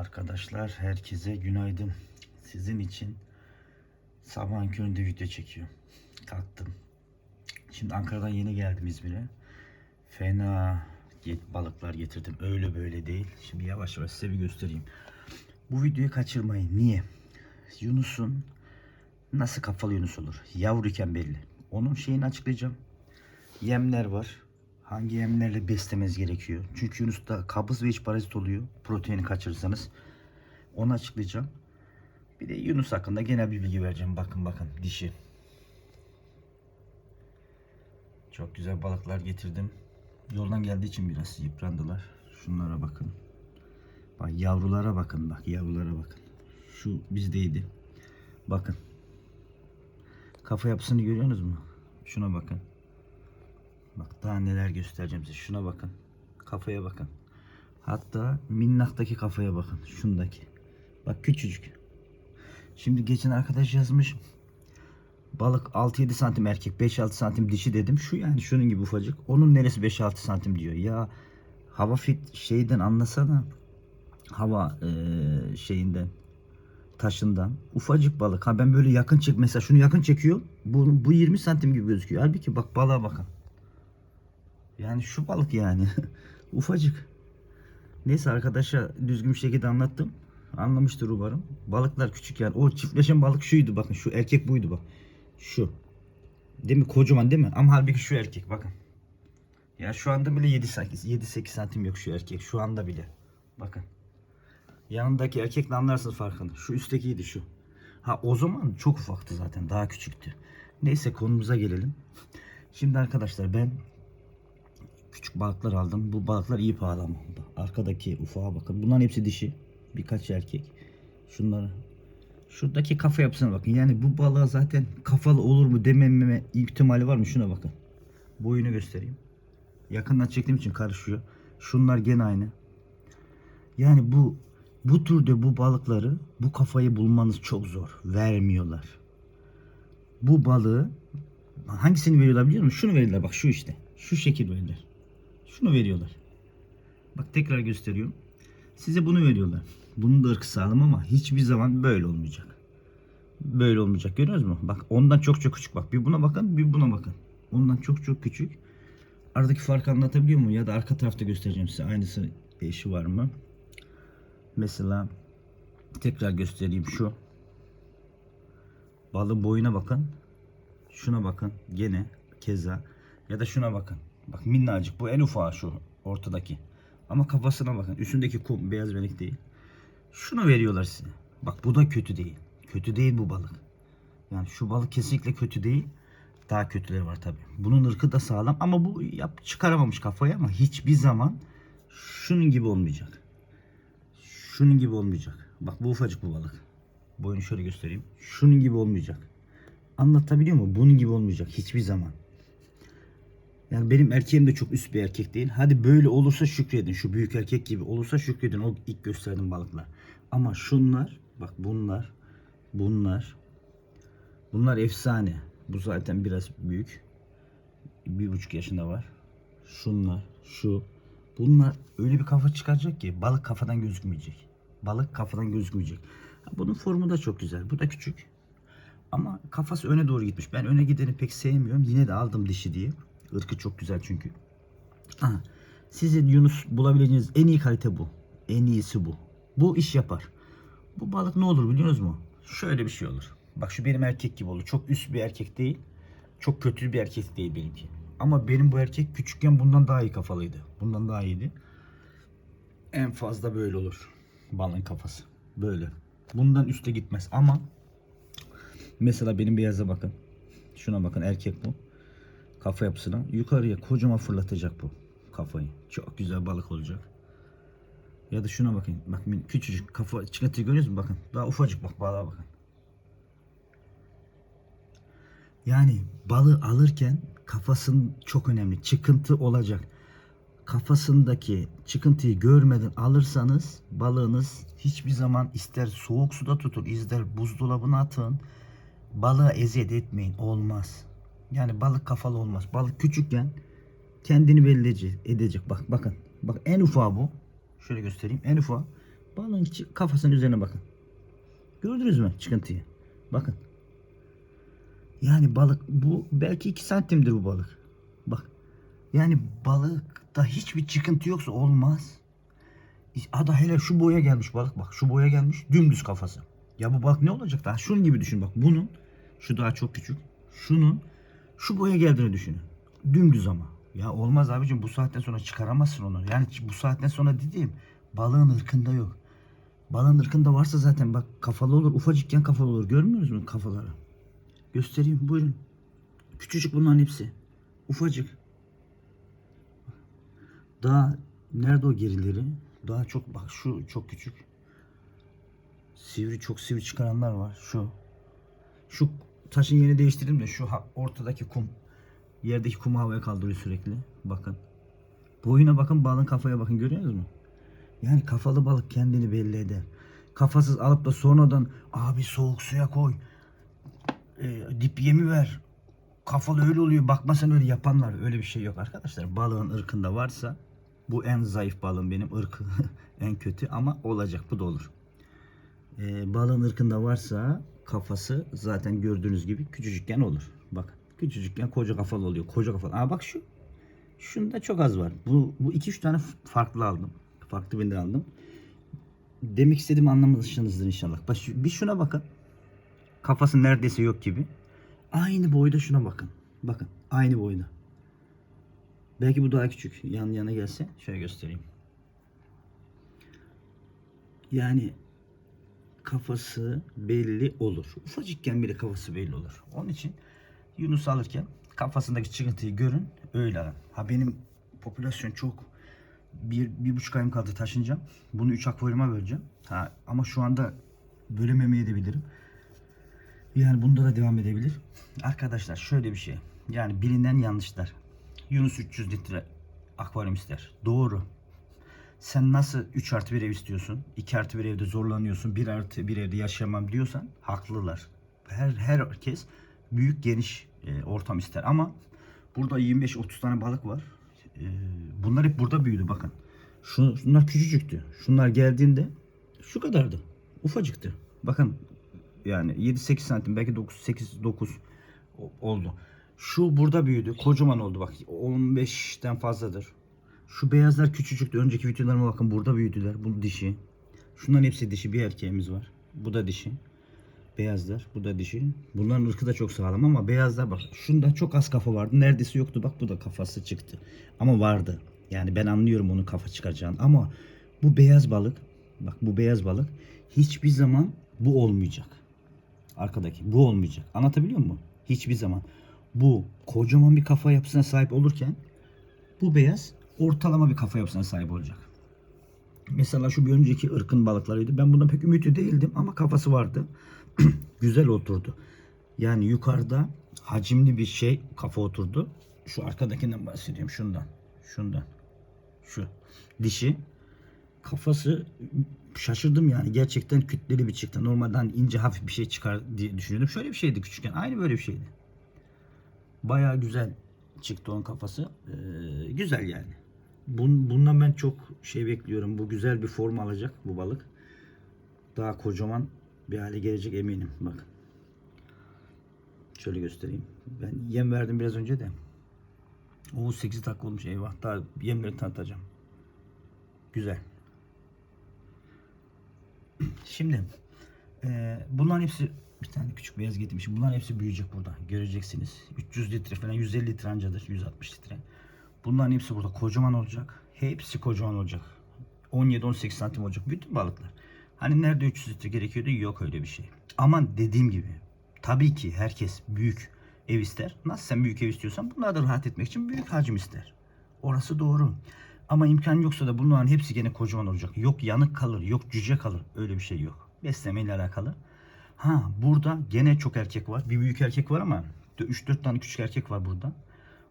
Arkadaşlar herkese günaydın. Sizin için sabahın köründe video çekiyorum. Kalktım. Şimdi Ankara'dan yeni geldim İzmir'e. Fena balıklar getirdim. Öyle böyle değil. Şimdi yavaş yavaş size bir göstereyim. Bu videoyu kaçırmayın. Niye? Yunus'un nasıl kafalı Yunus olur? Yavruyken belli. Onun şeyini açıklayacağım. Yemler var. Hangi yemlerle beslemeniz gerekiyor? Çünkü Yunus'ta kabız ve iç parazit oluyor. Proteini kaçırırsanız. Onu açıklayacağım. Bir de Yunus hakkında genel bir bilgi vereceğim. Bakın bakın dişi. Çok güzel balıklar getirdim. Yoldan geldiği için biraz yıprandılar. Şunlara bakın. Bak yavrulara bakın bak yavrulara bakın. Şu bizdeydi. Bakın. Kafa yapısını görüyorsunuz mu? Şuna bakın. Bak daha neler göstereceğim size. Şuna bakın. Kafaya bakın. Hatta minnaktaki kafaya bakın. Şundaki. Bak küçücük. Şimdi geçen arkadaş yazmış. Balık 6-7 santim erkek 5-6 santim dişi dedim. Şu yani şunun gibi ufacık. Onun neresi 5-6 santim diyor. Ya hava fit şeyden anlasana. Hava eee, şeyinden taşından ufacık balık. Ha ben böyle yakın çek mesela şunu yakın çekiyor. Bu, bu 20 santim gibi gözüküyor. Halbuki bak balığa bakın. Yani şu balık yani. Ufacık. Neyse arkadaşa düzgün bir şekilde anlattım. Anlamıştır umarım. Balıklar küçük yani. O çiftleşen balık şuydu bakın. Şu erkek buydu bak. Şu. Değil mi? Kocaman değil mi? Ama halbuki şu erkek bakın. Ya şu anda bile 7-8 7-8 santim yok şu erkek. Şu anda bile. Bakın. Yanındaki erkekle anlarsınız farkını. Şu üsttekiydi şu. Ha o zaman çok ufaktı zaten. Daha küçüktü. Neyse konumuza gelelim. Şimdi arkadaşlar ben küçük balıklar aldım. Bu balıklar iyi pahalı ama. Arkadaki ufağa bakın. Bunların hepsi dişi. Birkaç erkek. Şunları. Şuradaki kafa yapısına bakın. Yani bu balığa zaten kafalı olur mu dememe ihtimali var mı? Şuna bakın. Boyunu göstereyim. Yakından çektiğim için karışıyor. Şunlar gene aynı. Yani bu bu türde bu balıkları bu kafayı bulmanız çok zor. Vermiyorlar. Bu balığı hangisini veriyorlar biliyor musun? Şunu verirler bak şu işte. Şu şekil verirler. Şunu veriyorlar. Bak tekrar gösteriyorum. Size bunu veriyorlar. Bunun da ırkı sağlam ama hiçbir zaman böyle olmayacak. Böyle olmayacak. Görüyoruz mu? Bak ondan çok çok küçük bak. Bir buna bakın bir buna bakın. Ondan çok çok küçük. Aradaki farkı anlatabiliyor muyum? Ya da arka tarafta göstereceğim size. Aynısı eşi var mı? Mesela tekrar göstereyim şu. Balın boyuna bakın. Şuna bakın. Gene keza. Ya da şuna bakın. Bak minnacık. Bu en ufağı şu ortadaki. Ama kafasına bakın. Üstündeki kum beyaz benek değil. Şunu veriyorlar size. Bak bu da kötü değil. Kötü değil bu balık. Yani şu balık kesinlikle kötü değil. Daha kötüleri var tabi. Bunun ırkı da sağlam ama bu yap çıkaramamış kafayı ama hiçbir zaman şunun gibi olmayacak. Şunun gibi olmayacak. Bak bu ufacık bu balık. Boyunu şöyle göstereyim. Şunun gibi olmayacak. Anlatabiliyor muyum? Bunun gibi olmayacak hiçbir zaman. Yani benim erkeğim de çok üst bir erkek değil. Hadi böyle olursa şükredin. Şu büyük erkek gibi olursa şükredin. O ilk gösterdiğim balıklar. Ama şunlar, bak bunlar, bunlar, bunlar efsane. Bu zaten biraz büyük. Bir buçuk yaşında var. Şunlar, şu. Bunlar öyle bir kafa çıkaracak ki balık kafadan gözükmeyecek. Balık kafadan gözükmeyecek. Bunun formu da çok güzel. Bu da küçük. Ama kafası öne doğru gitmiş. Ben öne gideni pek sevmiyorum. Yine de aldım dişi diye. Irkı çok güzel çünkü. Aha. Sizin Yunus bulabileceğiniz en iyi kalite bu. En iyisi bu. Bu iş yapar. Bu balık ne olur biliyor musunuz mu? Şöyle bir şey olur. Bak şu benim erkek gibi olur. Çok üst bir erkek değil. Çok kötü bir erkek değil benimki. Ama benim bu erkek küçükken bundan daha iyi kafalıydı. Bundan daha iyiydi. En fazla böyle olur. Balığın kafası. Böyle. Bundan üste gitmez ama mesela benim beyaza bakın. Şuna bakın erkek bu. Kafa yapısına yukarıya kocaman fırlatacak bu kafayı. Çok güzel balık olacak. Ya da şuna bakın. Bak küçücük kafa çıkıntıyı görüyor musunuz? Bakın. Daha ufacık bak balığa bakın. Yani balığı alırken kafasının çok önemli. Çıkıntı olacak. Kafasındaki çıkıntıyı görmeden alırsanız balığınız hiçbir zaman ister soğuk suda tutun, ister buzdolabına atın. Balığa eziyet etmeyin. Olmaz. Yani balık kafalı olmaz. Balık küçükken kendini belli edecek. Bak bakın. Bak en ufağı bu. Şöyle göstereyim. En ufağı. Balığın kafasının üzerine bakın. Gördünüz mü çıkıntıyı? Bakın. Yani balık bu belki 2 santimdir bu balık. Bak. Yani balıkta hiçbir çıkıntı yoksa olmaz. Ada hele şu boya gelmiş balık bak. Şu boya gelmiş dümdüz kafası. Ya bu balık ne olacak daha? Şunun gibi düşün bak. Bunun şu daha çok küçük. Şunun şu boya geldiğini düşünün. Dümdüz ama. Ya olmaz abicim bu saatten sonra çıkaramazsın onu. Yani bu saatten sonra dediğim balığın ırkında yok. Balığın ırkında varsa zaten bak kafalı olur. Ufacıkken kafalı olur. Görmüyor musunuz kafaları? Göstereyim buyurun. Küçücük bunların hepsi. Ufacık. Daha nerede o gerileri? Daha çok bak şu çok küçük. Sivri çok sivri çıkaranlar var. Şu. Şu taşın yerini değiştirdim de şu ortadaki kum. Yerdeki kumu havaya kaldırıyor sürekli. Bakın. Boyuna bakın balığın kafaya bakın görüyor musunuz? Yani kafalı balık kendini belli eder. Kafasız alıp da sonradan abi soğuk suya koy. E, dip yemi ver. Kafalı öyle oluyor. Bakma sen öyle yapanlar. Öyle bir şey yok arkadaşlar. Balığın ırkında varsa bu en zayıf balığım benim ırkı en kötü ama olacak bu da olur. E, balığın ırkında varsa kafası zaten gördüğünüz gibi küçücükken olur. Bak küçücükken koca kafalı oluyor. Koca kafalı. Aa bak şu. Şunda çok az var. Bu bu iki üç tane farklı aldım. Farklı birinden aldım. Demek istediğimi anlamışsınızdır inşallah. Bak bir şuna bakın. Kafası neredeyse yok gibi. Aynı boyda şuna bakın. Bakın aynı boyda. Belki bu daha küçük. Yan yana gelse şöyle göstereyim. Yani kafası belli olur. Ufacıkken bile kafası belli olur. Onun için Yunus alırken kafasındaki çıkıntıyı görün öyle alın. Ha benim popülasyon çok bir, bir buçuk ayım kaldı taşınacağım. Bunu üç akvaryuma böleceğim. Ha, ama şu anda bölememeye de bilirim. Yani bunda da devam edebilir. Arkadaşlar şöyle bir şey. Yani bilinen yanlışlar. Yunus 300 litre akvaryum ister. Doğru. Sen nasıl 3 artı bir ev istiyorsun? 2 artı bir evde zorlanıyorsun. 1 artı bir evde yaşayamam diyorsan haklılar. Her herkes büyük geniş e, ortam ister ama burada 25-30 tane balık var. E, bunlar hep burada büyüdü bakın. Şu, şunlar küçücüktü. Şunlar geldiğinde şu kadardı. Ufacıktı. Bakın yani 7-8 santim belki 9-8-9 oldu. Şu burada büyüdü. Kocaman oldu bak. 15'ten fazladır. Şu beyazlar küçücüktü. Önceki videolarıma bakın burada büyüdüler. Bu dişi. Şunların hepsi dişi. Bir erkeğimiz var. Bu da dişi. Beyazlar. Bu da dişi. Bunların ırkı da çok sağlam ama beyazlar bak. Şunda çok az kafa vardı. Neredeyse yoktu. Bak bu da kafası çıktı. Ama vardı. Yani ben anlıyorum onun kafa çıkaracağını. Ama bu beyaz balık bak bu beyaz balık hiçbir zaman bu olmayacak. Arkadaki bu olmayacak. Anlatabiliyor muyum? Hiçbir zaman. Bu kocaman bir kafa yapısına sahip olurken bu beyaz ortalama bir kafa yapısına sahip olacak. Mesela şu bir önceki ırkın balıklarıydı. Ben bundan pek ümitli değildim ama kafası vardı. Güzel oturdu. Yani yukarıda hacimli bir şey kafa oturdu. Şu arkadakinden bahsediyorum. Şundan. Şundan. Şu. Dişi. Kafası şaşırdım yani. Gerçekten kütleli bir çıktı. Normalde hani ince hafif bir şey çıkar diye düşünüyordum. Şöyle bir şeydi küçükken. Aynı böyle bir şeydi. Bayağı güzel çıktı onun kafası. Ee, güzel yani. Bun, bundan ben çok şey bekliyorum. Bu güzel bir form alacak bu balık. Daha kocaman bir hale gelecek eminim. Bakın. Şöyle göstereyim. Ben yem verdim biraz önce de. O 8 dakika olmuş eyvah. Daha yemleri tanıtacağım. Güzel. Şimdi e, bunların hepsi bir tane küçük beyaz getirmişim. Bunların hepsi büyüyecek burada. Göreceksiniz. 300 litre falan 150 litre ancadır. 160 litre. Bunların hepsi burada kocaman olacak. Hepsi kocaman olacak. 17-18 santim olacak. Bütün balıklar. Hani nerede 300 litre gerekiyordu? Yok öyle bir şey. Ama dediğim gibi tabii ki herkes büyük ev ister. Nasıl sen büyük ev istiyorsan bunlar da rahat etmek için büyük hacim ister. Orası doğru. Ama imkan yoksa da bunların hepsi gene kocaman olacak. Yok yanık kalır, yok cüce kalır. Öyle bir şey yok. Beslemeyle alakalı. Ha burada gene çok erkek var. Bir büyük erkek var ama 3-4 tane küçük erkek var burada.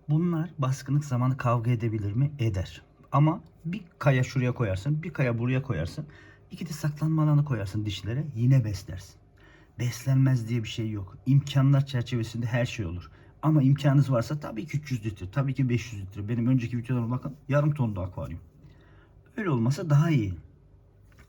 Bunlar baskınlık zamanı kavga edebilir mi? Eder. Ama bir kaya şuraya koyarsın, bir kaya buraya koyarsın. İki de saklanma alanı koyarsın dişlere yine beslersin. Beslenmez diye bir şey yok. İmkanlar çerçevesinde her şey olur. Ama imkanınız varsa tabii ki 300 litre, tabii ki 500 litre. Benim önceki videolarıma bakın yarım tonda akvaryum. Öyle olmasa daha iyi.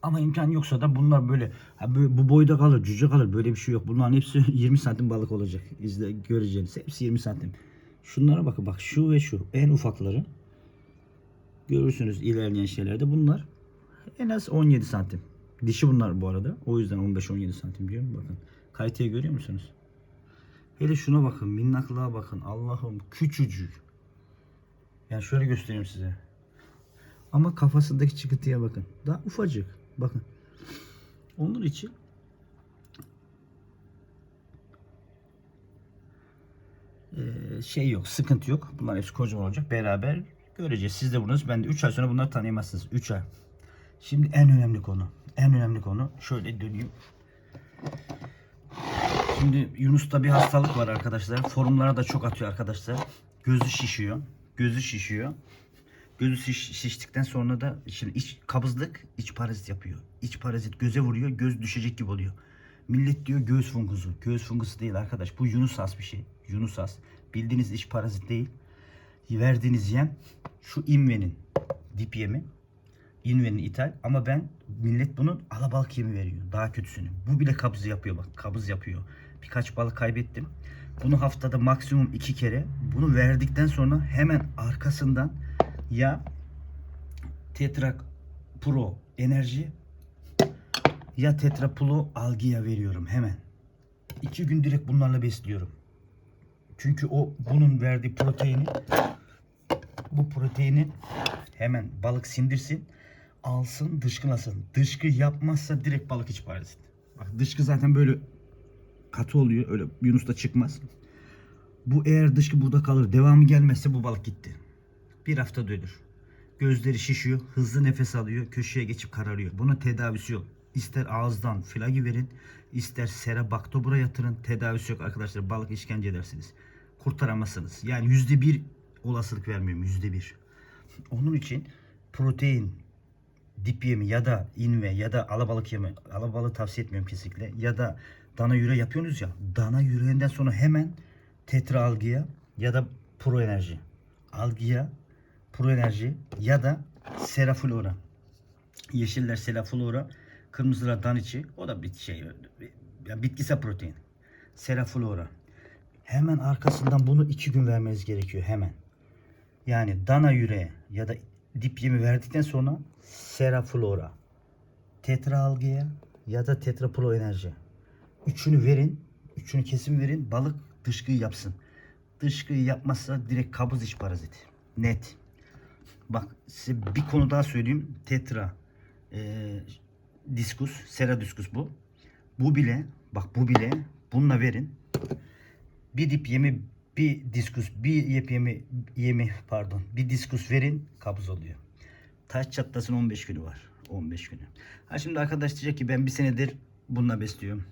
Ama imkan yoksa da bunlar böyle böyle bu boyda kalır, cüce kalır. Böyle bir şey yok. Bunların hepsi 20 santim balık olacak. İzle göreceğiniz. Hepsi 20 santim. Şunlara bakın bak şu ve şu en ufakları. Görürsünüz ilerleyen şeylerde bunlar en az 17 santim. Dişi bunlar bu arada. O yüzden 15-17 santim diyorum. Bakın kaliteyi görüyor musunuz? Hele şuna bakın. Minnaklığa bakın. Allah'ım küçücük. Yani şöyle göstereyim size. Ama kafasındaki çıkıntıya bakın. Daha ufacık. Bakın. Onun için şey yok, sıkıntı yok. Bunlar hepsi kocaman olacak. Beraber göreceğiz. Siz de bunuz. Ben de 3 ay sonra bunları tanıyamazsınız. 3 ay. Şimdi en önemli konu. En önemli konu. Şöyle döneyim. Şimdi Yunus'ta bir hastalık var arkadaşlar. Forumlara da çok atıyor arkadaşlar. Gözü şişiyor. Gözü şişiyor. Gözü şiş- şiştikten sonra da şimdi iç kabızlık iç parazit yapıyor. İç parazit göze vuruyor. Göz düşecek gibi oluyor. Millet diyor göğüs fungusu. Göğüs fungusu değil arkadaş. Bu Yunus has bir şey. Yunus has. Bildiğiniz iç parazit değil. Verdiğiniz yem şu invenin dip yemi. İnvenin ithal ama ben millet bunun alabalık yemi veriyor. Daha kötüsünü. Bu bile kabız yapıyor bak. Kabız yapıyor. Birkaç balık kaybettim. Bunu haftada maksimum iki kere. Bunu verdikten sonra hemen arkasından ya Tetrak Pro enerji ya Tetra Pro Algia veriyorum hemen. İki gün direkt bunlarla besliyorum. Çünkü o bunun verdiği proteini bu proteini hemen balık sindirsin alsın dışkılasın. Dışkı yapmazsa direkt balık iç parazit. Bak dışkı zaten böyle katı oluyor. Öyle Yunus'ta çıkmaz. Bu eğer dışkı burada kalır devamı gelmezse bu balık gitti. Bir hafta ölür. Gözleri şişiyor, hızlı nefes alıyor, köşeye geçip kararıyor. Bunun tedavisi yok. İster ağızdan flagi verin, ister sera baktobura yatırın. Tedavisi yok arkadaşlar. Balık işkence edersiniz. Kurtaramazsınız. Yani yüzde bir olasılık vermiyorum. Yüzde bir. Onun için protein, dip yemi ya da inve ya da alabalık yemi. Alabalığı tavsiye etmiyorum kesinlikle. Ya da dana yüre yapıyorsunuz ya. Dana yüreğinden sonra hemen tetra algiya ya da pro enerji. Algiya, pro enerji ya da seraflora. Yeşiller seraflora, kırmızılar daniçi. O da bir şey. Yani bitkisel protein. Seraflora. Hemen arkasından bunu iki gün vermeniz gerekiyor hemen. Yani dana yüreği ya da dip yemi verdikten sonra seraflora, tetra algiya ya da tetra pro enerji. Üçünü verin. Üçünü kesin verin. Balık dışkıyı yapsın. Dışkıyı yapmazsa direkt kabız iç parazit. Net. Bak size bir konu daha söyleyeyim. Tetra e, diskus, sera diskus bu. Bu bile bak bu bile bununla verin. Bir dip yemi bir diskus bir yep yemi yemi pardon bir diskus verin kabız oluyor. Taş çatlasın 15 günü var. 15 günü. Ha şimdi arkadaş diyecek ki ben bir senedir bununla besliyorum.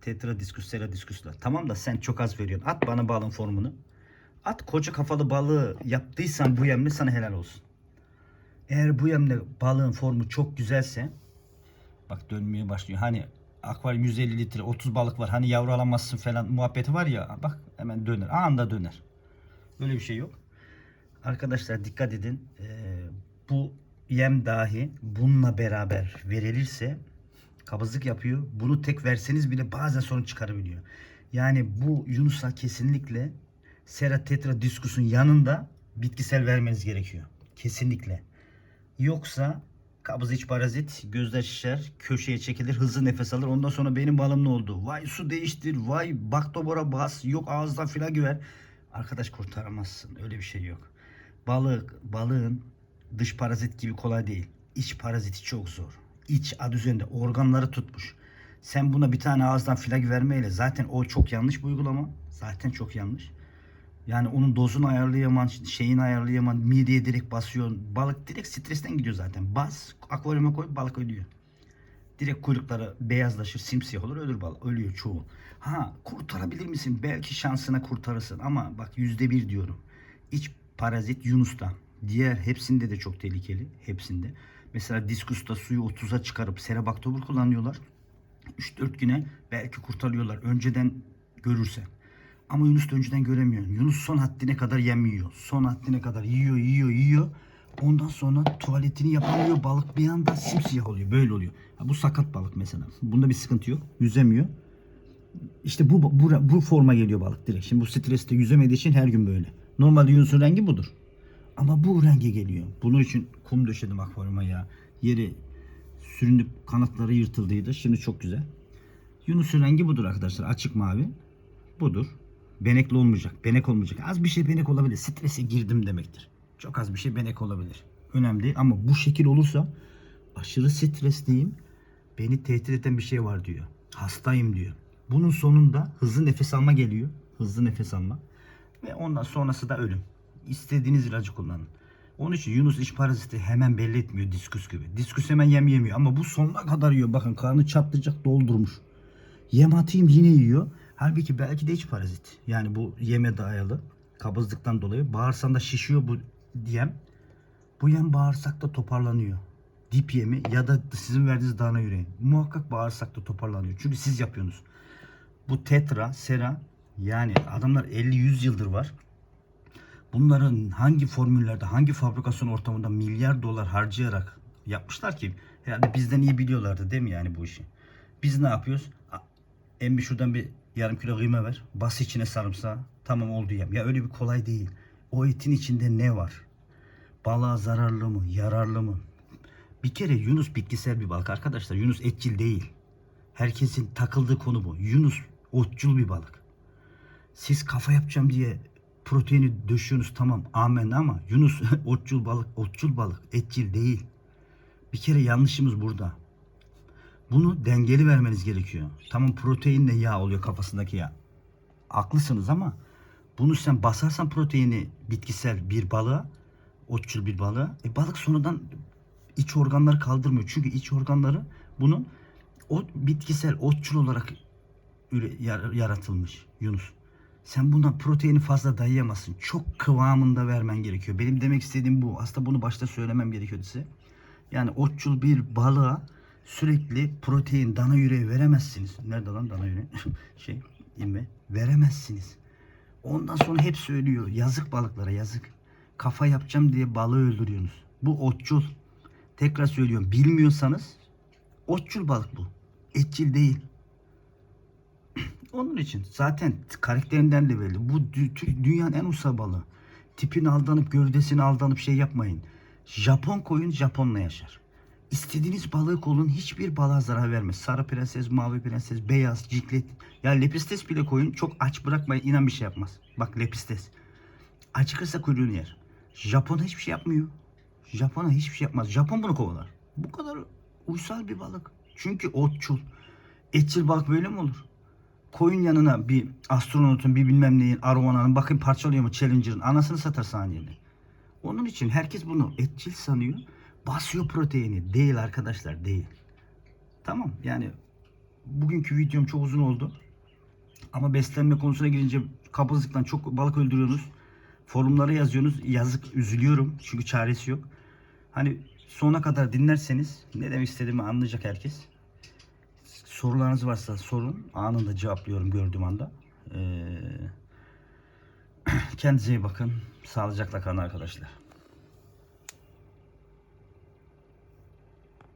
Tetra diskus, sera diskusla. Tamam da sen çok az veriyorsun. At bana balın formunu. At koca kafalı balığı yaptıysan bu yemle sana helal olsun. Eğer bu yemle balığın formu çok güzelse bak dönmeye başlıyor. Hani akvaryum 150 litre 30 balık var. Hani yavru alamazsın falan muhabbeti var ya bak hemen döner. Anında döner. Böyle bir şey yok. Arkadaşlar dikkat edin. Ee, bu yem dahi bununla beraber verilirse kabızlık yapıyor. Bunu tek verseniz bile bazen sorun çıkarabiliyor. Yani bu Yunus'a kesinlikle Sera Tetra Diskus'un yanında bitkisel vermeniz gerekiyor. Kesinlikle. Yoksa kabız iç parazit, gözler şişer, köşeye çekilir, hızlı nefes alır. Ondan sonra benim balım ne oldu? Vay su değiştir, vay baktobora bas, yok ağızdan filagi ver. Arkadaş kurtaramazsın. Öyle bir şey yok. Balık, balığın dış parazit gibi kolay değil. İç paraziti çok zor. İç adı üzerinde organları tutmuş. Sen buna bir tane ağızdan filagi vermeyle zaten o çok yanlış bir uygulama. Zaten çok yanlış. Yani onun dozunu ayarlayaman, şeyini ayarlayaman, mideye direkt basıyorsun. Balık direkt stresten gidiyor zaten. Bas, akvaryuma koy, balık ölüyor. Direkt kuyrukları beyazlaşır, simsiyah olur, ölür balık. Ölüyor çoğu. Ha, kurtarabilir misin? Belki şansına kurtarırsın ama bak yüzde bir diyorum. İç parazit Yunus'ta. Diğer hepsinde de çok tehlikeli. Hepsinde. Mesela diskusta suyu 30'a çıkarıp serabaktobur kullanıyorlar. 3-4 güne belki kurtarıyorlar. Önceden görürse. Ama Yunus da önceden göremiyor. Yunus son haddine kadar yem yiyor. Son haddine kadar yiyor, yiyor, yiyor. Ondan sonra tuvaletini yapamıyor. Balık bir anda simsiyah oluyor. Böyle oluyor. Ha, bu sakat balık mesela. Bunda bir sıkıntı yok. Yüzemiyor. İşte bu, bu, bu forma geliyor balık direkt. Şimdi bu streste yüzemediği için her gün böyle. Normalde Yunus'un rengi budur. Ama bu renge geliyor. Bunun için kum döşedim akvaryuma ya. Yeri sürünüp kanatları yırtıldıydı. Şimdi çok güzel. Yunus'un rengi budur arkadaşlar. Açık mavi. Budur. Benekli olmayacak. Benek olmayacak. Az bir şey benek olabilir. Strese girdim demektir. Çok az bir şey benek olabilir. Önemli değil ama bu şekil olursa aşırı stresliyim. Beni tehdit eden bir şey var diyor. Hastayım diyor. Bunun sonunda hızlı nefes alma geliyor. Hızlı nefes alma. Ve ondan sonrası da ölüm. İstediğiniz ilacı kullanın. Onun için Yunus iç paraziti hemen belli etmiyor diskus gibi. Diskus hemen yem yemiyor ama bu sonuna kadar yiyor. Bakın karnı çatlayacak doldurmuş. Yem atayım yine yiyor. Halbuki belki de iç parazit. Yani bu yeme dayalı kabızlıktan dolayı bağırsağında şişiyor bu yem. Bu yem bağırsakta toparlanıyor. Dip yemi ya da sizin verdiğiniz dana yüreği. Muhakkak bağırsakta toparlanıyor. Çünkü siz yapıyorsunuz. Bu tetra, sera yani adamlar 50-100 yıldır var. Bunların hangi formüllerde, hangi fabrikasyon ortamında milyar dolar harcayarak yapmışlar ki herhalde bizden iyi biliyorlardı değil mi yani bu işi? Biz ne yapıyoruz? En bir şuradan bir yarım kilo kıyma ver. Bas içine sarımsağı. Tamam oldu yem. Ya öyle bir kolay değil. O etin içinde ne var? Balığa zararlı mı? Yararlı mı? Bir kere Yunus bitkisel bir balık arkadaşlar. Yunus etçil değil. Herkesin takıldığı konu bu. Yunus otçul bir balık. Siz kafa yapacağım diye proteini döşüyorsunuz tamam amen ama Yunus otçul balık, otçul balık, etçil değil. Bir kere yanlışımız burada. Bunu dengeli vermeniz gerekiyor. Tamam proteinle yağ oluyor kafasındaki yağ. Haklısınız ama bunu sen basarsan proteini bitkisel bir balığa, otçul bir balığa, e balık sonradan iç organları kaldırmıyor. Çünkü iç organları bunun o bitkisel otçul olarak yaratılmış Yunus. Sen bundan proteini fazla dayayamazsın. Çok kıvamında vermen gerekiyor. Benim demek istediğim bu. Aslında bunu başta söylemem gerekiyordu size. Yani otçul bir balığa sürekli protein, dana yüreği veremezsiniz. Nerede lan dana yüreği? şey, inme. Veremezsiniz. Ondan sonra hep söylüyor. Yazık balıklara yazık. Kafa yapacağım diye balığı öldürüyorsunuz. Bu otçul. Tekrar söylüyorum. Bilmiyorsanız otçul balık bu. Etçil değil. Onun için zaten karakterinden de belli. Bu dünyanın en usta balığı. Tipini aldanıp gövdesini aldanıp şey yapmayın. Japon koyun Japonla yaşar. İstediğiniz balığı kolun hiçbir balığa zarar vermez. Sarı prenses, mavi prenses, beyaz, ciklet. Ya lepistes bile koyun çok aç bırakmayın inan bir şey yapmaz. Bak lepistes. Acıkırsa kuyruğunu yer. Japon hiçbir şey yapmıyor. Japon'a hiçbir şey yapmaz. Japon bunu kovalar. Bu kadar uysal bir balık. Çünkü otçul. Etçil balık böyle mi olur? Koyun yanına bir astronotun bir bilmem neyin Arowana'nın bakın parçalıyor mu Challenger'ın anasını satar saniyede. Onun için herkes bunu etçil sanıyor. Basıyor proteini. Değil arkadaşlar değil. Tamam yani bugünkü videom çok uzun oldu. Ama beslenme konusuna girince kabızlıktan çok balık öldürüyorsunuz. Forumlara yazıyorsunuz. Yazık üzülüyorum. Çünkü çaresi yok. Hani sona kadar dinlerseniz ne demek istediğimi anlayacak herkes. Sorularınız varsa sorun. Anında cevaplıyorum gördüğüm anda. Ee, kendinize iyi bakın. Sağlıcakla kalın arkadaşlar.